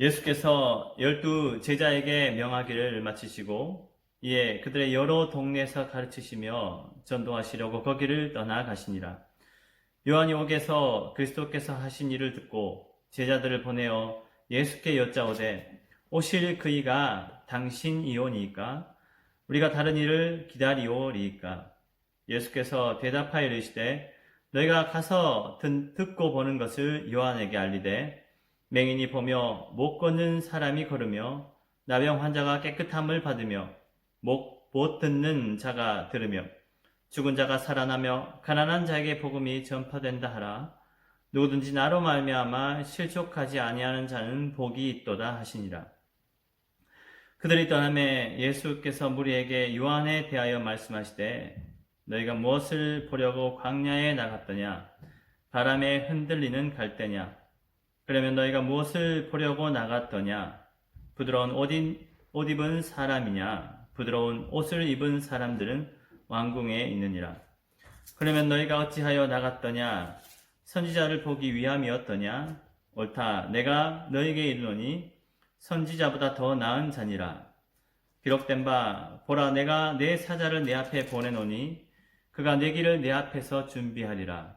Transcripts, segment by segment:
예수께서 열두 제자에게 명하기를 마치시고 이에 그들의 여러 동네에서 가르치시며 전도하시려고 거기를 떠나 가시니라. 요한이 옥에서 그리스도께서 하신 일을 듣고 제자들을 보내어 예수께 여짜오되 오실 그이가 당신이오니까 우리가 다른 일을 기다리오리이까 예수께서 대답하여 이르시되 너희가 가서 듣고 보는 것을 요한에게 알리되 맹인이 보며 못 걷는 사람이 걸으며 나병 환자가 깨끗함을 받으며 못, 못 듣는 자가 들으며 죽은 자가 살아나며 가난한 자에게 복음이 전파된다 하라. 누구든지 나로 말미암아 실족하지 아니하는 자는 복이 있도다 하시니라. 그들이 떠남에 예수께서 무리에게 요한에 대하여 말씀하시되 너희가 무엇을 보려고 광야에 나갔더냐? 바람에 흔들리는 갈대냐 그러면 너희가 무엇을 보려고 나갔더냐? 부드러운 옷, 옷 입은 사람이냐? 부드러운 옷을 입은 사람들은 왕궁에 있느니라. 그러면 너희가 어찌하여 나갔더냐? 선지자를 보기 위함이었더냐? 옳다. 내가 너희에게 이르노니 선지자보다 더 나은 자니라. 기록된 바 보라 내가 내 사자를 내 앞에 보내노니 그가 내 길을 내 앞에서 준비하리라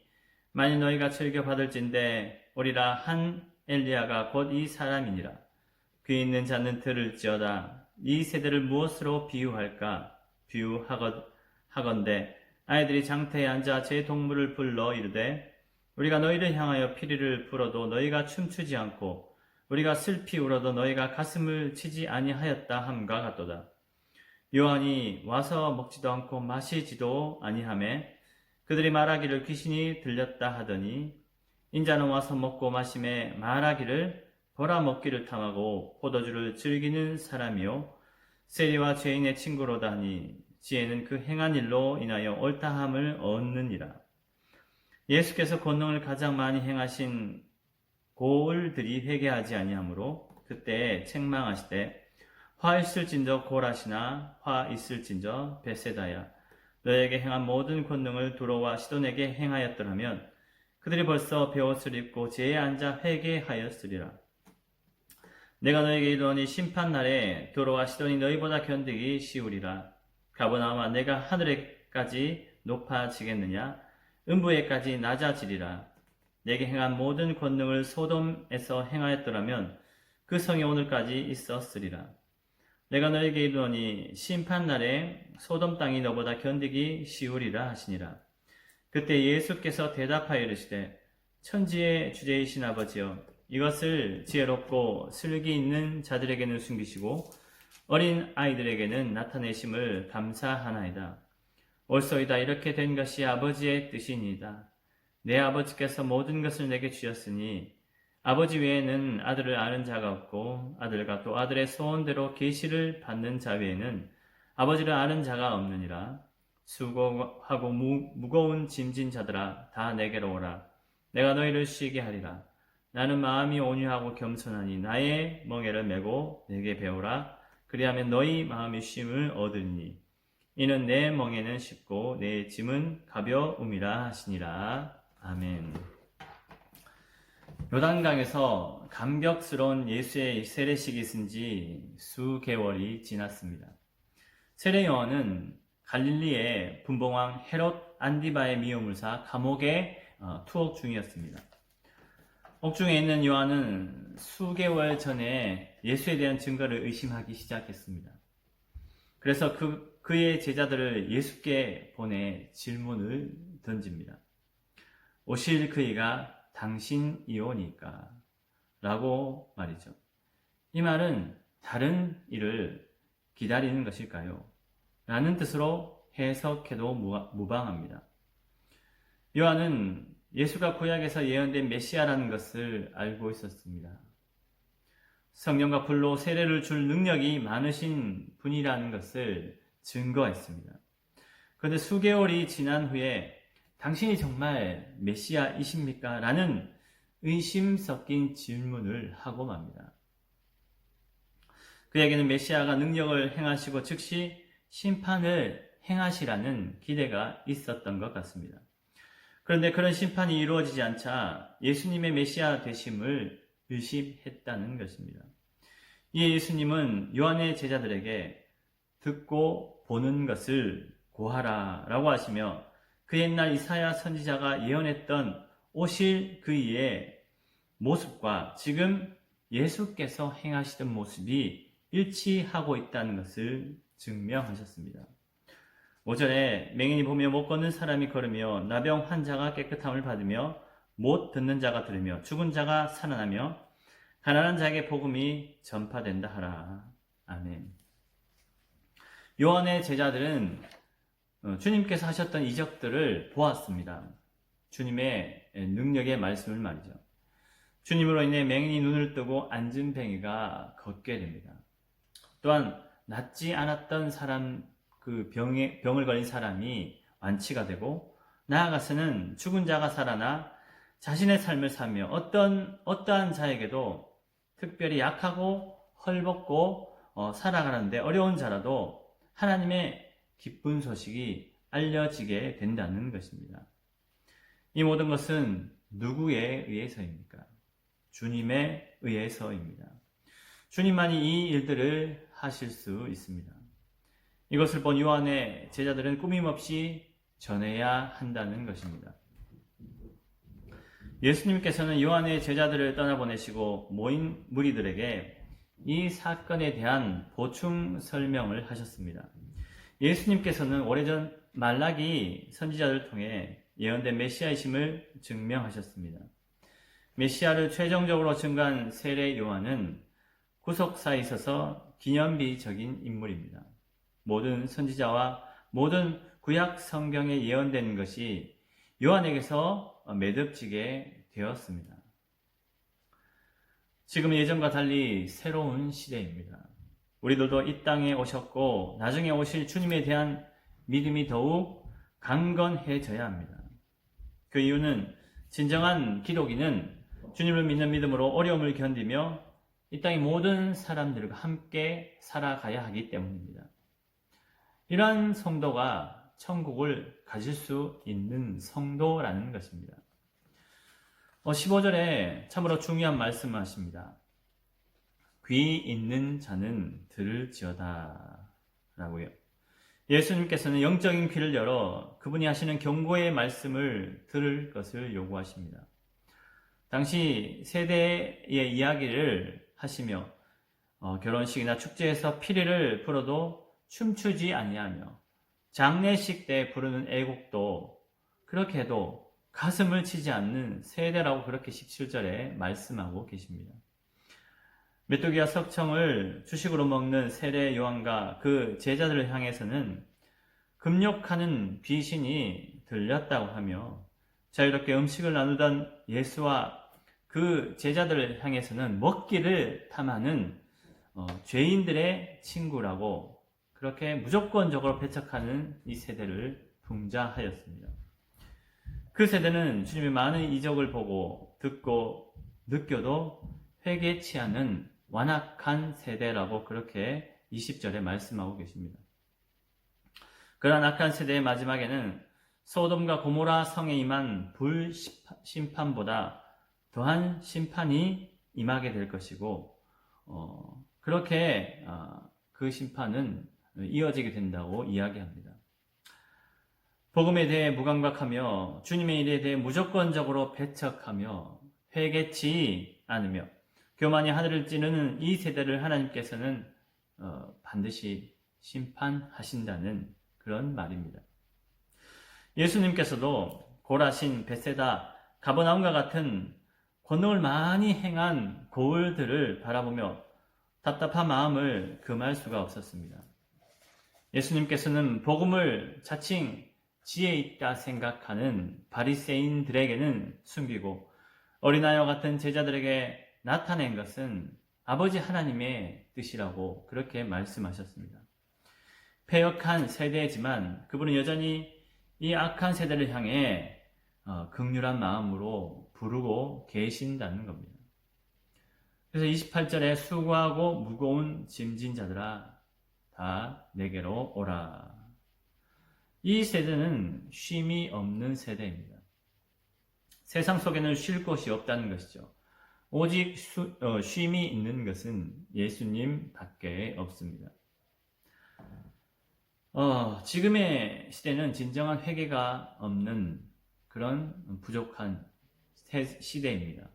만일 너희가 즐겨 받을진대 오리라 한 엘리야가 곧 이 사람이니라. 그 있는 자는 들을지어다. 이 세대를 무엇으로 비유할까? 비유하건대 아이들이 장터에 앉아 제 동물을 불러 이르되 우리가 너희를 향하여 피리를 불어도 너희가 춤추지 않고 우리가 슬피 울어도 너희가 가슴을 치지 아니하였다 함과 같도다. 요한이 와서 먹지도 않고 마시지도 아니하매 그들이 말하기를 귀신이 들렸다 하더니 인자는 와서 먹고 마심에 말하기를 보라 먹기를 탐하고 포도주를 즐기는 사람이요 세리와 죄인의 친구로다 하니 지혜는 그 행한 일로 인하여 옳다함을 얻느니라. 예수께서 권능을 가장 많이 행하신 고을들이 회개하지 아니하므로 그때 책망하시되 화 있을진저 고라시나 화 있을진저 베세다야 너에게 행한 모든 권능을 두로와 시돈에게 행하였더라면 그들이 벌써 베옷을 입고 제에 앉아 회개하였으리라. 내가 너에게 이르노니 심판 날에 도로와 시돈이 너희보다 견디기 쉬우리라. 가보나마 내가 하늘에까지 높아지겠느냐? 음부에까지 낮아지리라. 내게 행한 모든 권능을 소돔에서 행하였더라면 그 성이 오늘까지 있었으리라. 내가 너에게 이르노니 심판 날에 소돔 땅이 너보다 견디기 쉬우리라 하시니라. 그때 예수께서 대답하여 이르시되 천지의 주제이신 아버지여 이것을 지혜롭고 슬기 있는 자들에게는 숨기시고 어린 아이들에게는 나타내심을 감사하나이다. 옳소이다 이렇게 된 것이 아버지의 뜻이니이다. 내 아버지께서 모든 것을 내게 주셨으니 아버지 외에는 아들을 아는 자가 없고 아들과 또 아들의 소원대로 계시를 받는 자 외에는 아버지를 아는 자가 없느니라. 수고하고 무, 무거운 짐진 자들아 다 내게로 오라. 내가 너희를 쉬게 하리라. 나는 마음이 온유하고 겸손하니 나의 멍에를 메고 내게 배우라. 그리하면 너희 마음이 쉼을 얻으니 이는 내 멍에는 쉽고 내 짐은 가벼움이라 하시니라. 아멘. 요단강에서 감격스러운 예수의 세례식이 있은 지 수개월이 지났습니다. 세례 요한은 갈릴리의 분봉왕 헤롯 안디바의 미움을 사 감옥에 어, 투옥 중이었습니다. 옥중에 있는 요한은 수개월 전에 예수에 대한 증거를 의심하기 시작했습니다. 그래서 그, 그의 제자들을 예수께 보내 질문을 던집니다. 오실 그이가 당신이오니까 라고 말이죠. 이 말은 다른 일을 기다리는 것일까요? 라는 뜻으로 해석해도 무방합니다. 요한은 예수가 구약에서 예언된 메시아라는 것을 알고 있었습니다. 성령과 불로 세례를 줄 능력이 많으신 분이라는 것을 증거했습니다. 그런데 수개월이 지난 후에 당신이 정말 메시아이십니까? 라는 의심 섞인 질문을 하고 맙니다. 그에게는 메시아가 능력을 행하시고 즉시 심판을 행하시라는 기대가 있었던 것 같습니다. 그런데 그런 심판이 이루어지지 않자 예수님의 메시아 되심을 의심했다는 것입니다. 이 예수님은 요한의 제자들에게 듣고 보는 것을 고하라 라고 하시며 그 옛날 이사야 선지자가 예언했던 오실 그이의 모습과 지금 예수께서 행하시던 모습이 일치하고 있다는 것을 증명하셨습니다. 5절에 맹인이 보며 못 걷는 사람이 걸으며 나병 환자가 깨끗함을 받으며 못 듣는 자가 들으며 죽은 자가 살아나며 가난한 자에게 복음이 전파된다 하라. 아멘. 요한의 제자들은 어, 주님께서 하셨던 이적들을 보았습니다. 주님의 능력의 말씀을 말이죠. 주님으로 인해 맹인이 눈을 뜨고 앉은 뱅이가 걷게 됩니다. 또한 낫지 않았던 사람 그 병에, 병을 걸린 사람이 완치가 되고 나아가서는 죽은 자가 살아나 자신의 삶을 사며 어떤 어떠한 자에게도 특별히 약하고 헐벗고 어, 살아가는데 어려운 자라도 하나님의 기쁜 소식이 알려지게 된다는 것입니다. 이 모든 것은 누구에 의해서입니까? 주님에 의해서입니다. 주님만이 이 일들을 하실 수 있습니다. 이것을 본 요한의 제자들은 꾸밈없이 전해야 한다는 것입니다. 예수님께서는 요한의 제자들을 떠나보내시고 모인 무리들에게 이 사건에 대한 보충 설명을 하셨습니다. 예수님께서는 오래전 말라기 선지자를 통해 예언된 메시아이심을 증명하셨습니다. 메시아를 최종적으로 증거한 세례 요한은 구속사에 있어서 기념비적인 인물입니다. 모든 선지자와 모든 구약 성경에 예언된 것이 요한에게서 매듭지게 되었습니다. 지금 예전과 달리 새로운 시대입니다. 우리들도 이 땅에 오셨고 나중에 오실 주님에 대한 믿음이 더욱 강건해져야 합니다. 그 이유는 진정한 기독인은 주님을 믿는 믿음으로 어려움을 견디며 이 땅의 모든 사람들과 함께 살아가야 하기 때문입니다. 이러한 성도가 천국을 가질 수 있는 성도라는 것입니다. 15절에 어, 참으로 중요한 말씀을 하십니다. 귀 있는 자는 들을지어다. 라고요. 예수님께서는 영적인 귀를 열어 그분이 하시는 경고의 말씀을 들을 것을 요구하십니다. 당시 세대의 이야기를 하시며 어, 결혼식이나 축제에서 피리를 풀어도 춤추지 아니하며 장례식 때 부르는 애곡도 그렇게 해도 가슴을 치지 않는 세대라고 그렇게 17절에 말씀하고 계십니다. 메뚜기와 석청을 주식으로 먹는 세례 요한과 그 제자들을 향해서는 금욕하는 귀신이 들렸다고 하며 자유롭게 음식을 나누던 예수와 그 제자들을 향해서는 먹기를 탐하는 어, 죄인들의 친구라고 그렇게 무조건적으로 배척하는 이 세대를 풍자하였습니다. 그 세대는 주님의 많은 이적을 보고 듣고 느껴도 회개치 않은 완악한 세대라고 그렇게 20절에 말씀하고 계십니다. 그러한 악한 세대의 마지막에는 소돔과 고모라 성에 임한 불심판보다 더한 심판이 임하게 될 것이고 어, 그렇게 아, 그 심판은 이어지게 된다고 이야기합니다. 복음에 대해 무감각하며 주님의 일에 대해 무조건적으로 배척하며 회개치 않으며 교만이 하늘을 찌르는 이 세대를 하나님께서는 어, 반드시 심판하신다는 그런 말입니다. 예수님께서도 고라신, 베세다, 가버나움과 같은 권능을 많이 행한 고을들을 바라보며 답답한 마음을 금할 수가 없었습니다. 예수님께서는 복음을 자칭 지혜 있다 생각하는 바리새인들에게는 숨기고 어린아이와 같은 제자들에게 나타낸 것은 아버지 하나님의 뜻이라고 그렇게 말씀하셨습니다. 폐역한 세대지만 그분은 여전히 이 악한 세대를 향해 어, 극률한 마음으로 부르고 계신다는 겁니다. 그래서 28절에 수고하고 무거운 짐진 자들아 다 내게로 오라. 이 세대는 쉼이 없는 세대입니다. 세상 속에는 쉴 곳이 없다는 것이죠. 오직 수, 어, 쉼이 있는 것은 예수님 밖에 없습니다. 어, 지금의 시대는 진정한 회개가 없는 그런 부족한 시대입니다.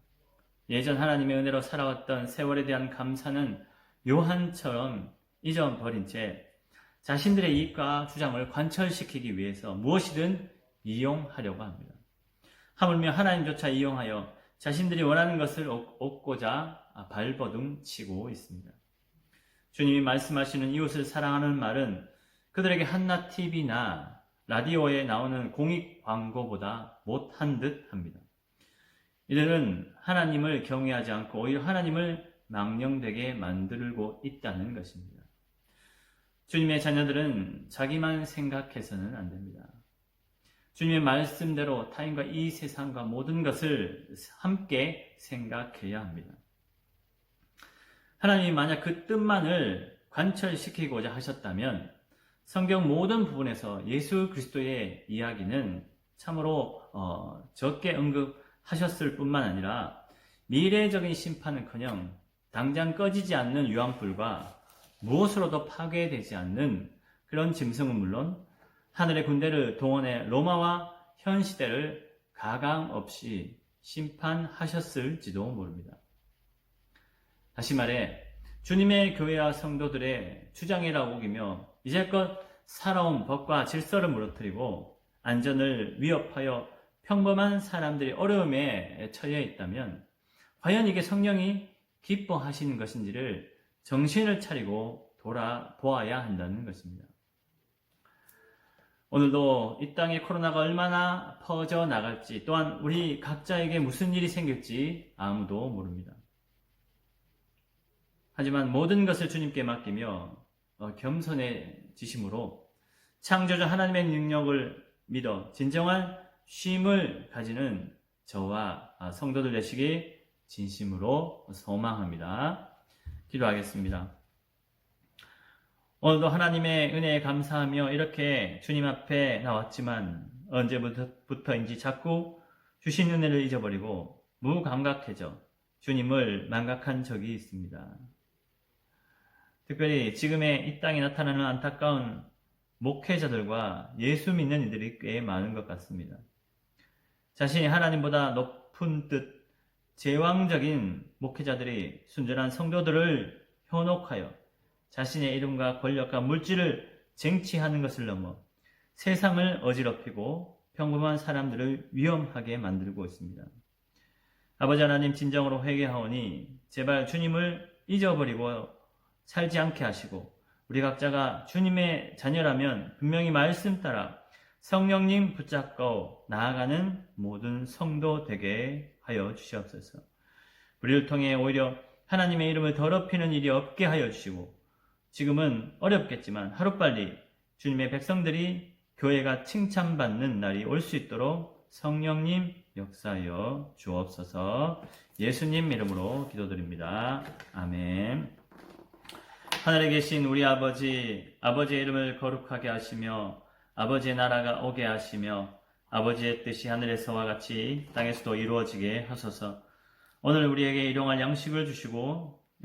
예전 하나님의 은혜로 살아왔던 세월에 대한 감사는 요한처럼 잊어버린 채 자신들의 이익과 주장을 관철시키기 위해서 무엇이든 이용하려고 합니다. 하물며 하나님조차 이용하여 자신들이 원하는 것을 얻고자 발버둥 치고 있습니다. 주님이 말씀하시는 이웃을 사랑하는 말은 그들에게 한낱 TV나 라디오에 나오는 공익 광고보다 못한 듯 합니다. 이들은 하나님을 경외하지 않고 오히려 하나님을 망령되게 만들고 있다는 것입니다. 주님의 자녀들은 자기만 생각해서는 안 됩니다. 주님의 말씀대로 타인과 이 세상과 모든 것을 함께 생각해야 합니다. 하나님이 만약 그 뜻만을 관철시키고자 하셨다면 성경 모든 부분에서 예수 그리스도의 이야기는 참으로 어, 적게 언급하셨을 뿐만 아니라 미래적인 심판은커녕 당장 꺼지지 않는 유황불과 무엇으로도 파괴되지 않는 그런 짐승은 물론 하늘의 군대를 동원해 로마와 현 시대를 가감 없이 심판하셨을지도 모릅니다. 다시 말해 주님의 교회와 성도들의 주장이라고 우기며 이제껏 살아온 법과 질서를 무너뜨리고 안전을 위협하여 평범한 사람들이 어려움에 처해 있다면 과연 이게 성령이 기뻐하시는 것인지를 정신을 차리고 돌아보아야 한다는 것입니다. 오늘도 이 땅에 코로나가 얼마나 퍼져 나갈지 또한 우리 각자에게 무슨 일이 생길지 아무도 모릅니다. 하지만 모든 것을 주님께 맡기며 어, 겸손해지심으로 창조주 하나님의 능력을 믿어 진정한 쉼을 가지는 저와 아, 성도들 되시기 진심으로 소망합니다. 기도하겠습니다. 오늘도 하나님의 은혜에 감사하며 이렇게 주님 앞에 나왔지만 언제부터인지 자꾸 주신 은혜를 잊어버리고 무감각해져 주님을 망각한 적이 있습니다. 특별히 지금의 이 땅에 나타나는 안타까운 목회자들과 예수 믿는 이들이 꽤 많은 것 같습니다. 자신이 하나님보다 높은 뜻, 제왕적인 목회자들이 순전한 성도들을 현혹하여 자신의 이름과 권력과 물질을 쟁취하는 것을 넘어 세상을 어지럽히고 평범한 사람들을 위험하게 만들고 있습니다. 아버지 하나님 진정으로 회개하오니 제발 주님을 잊어버리고 살지 않게 하시고 우리 각자가 주님의 자녀라면 분명히 말씀 따라 성령님 붙잡고 나아가는 모든 성도 되게 하여 주시옵소서. 우리를 통해 오히려 하나님의 이름을 더럽히는 일이 없게 하여 주시고 지금은 어렵겠지만 하루빨리 주님의 백성들이 교회가 칭찬받는 날이 올 수 있도록 성령님 역사하여 주옵소서 예수님 이름으로 기도드립니다. 아멘. 하늘에 계신 우리 아버지, 아버지의 이름을 거룩하게 하시며 아버지의 나라가 오게 하시며 아버지의 뜻이 하늘에서와 같이 땅에서도 이루어지게 하소서. 오늘 우리에게 일용할 양식을 주시고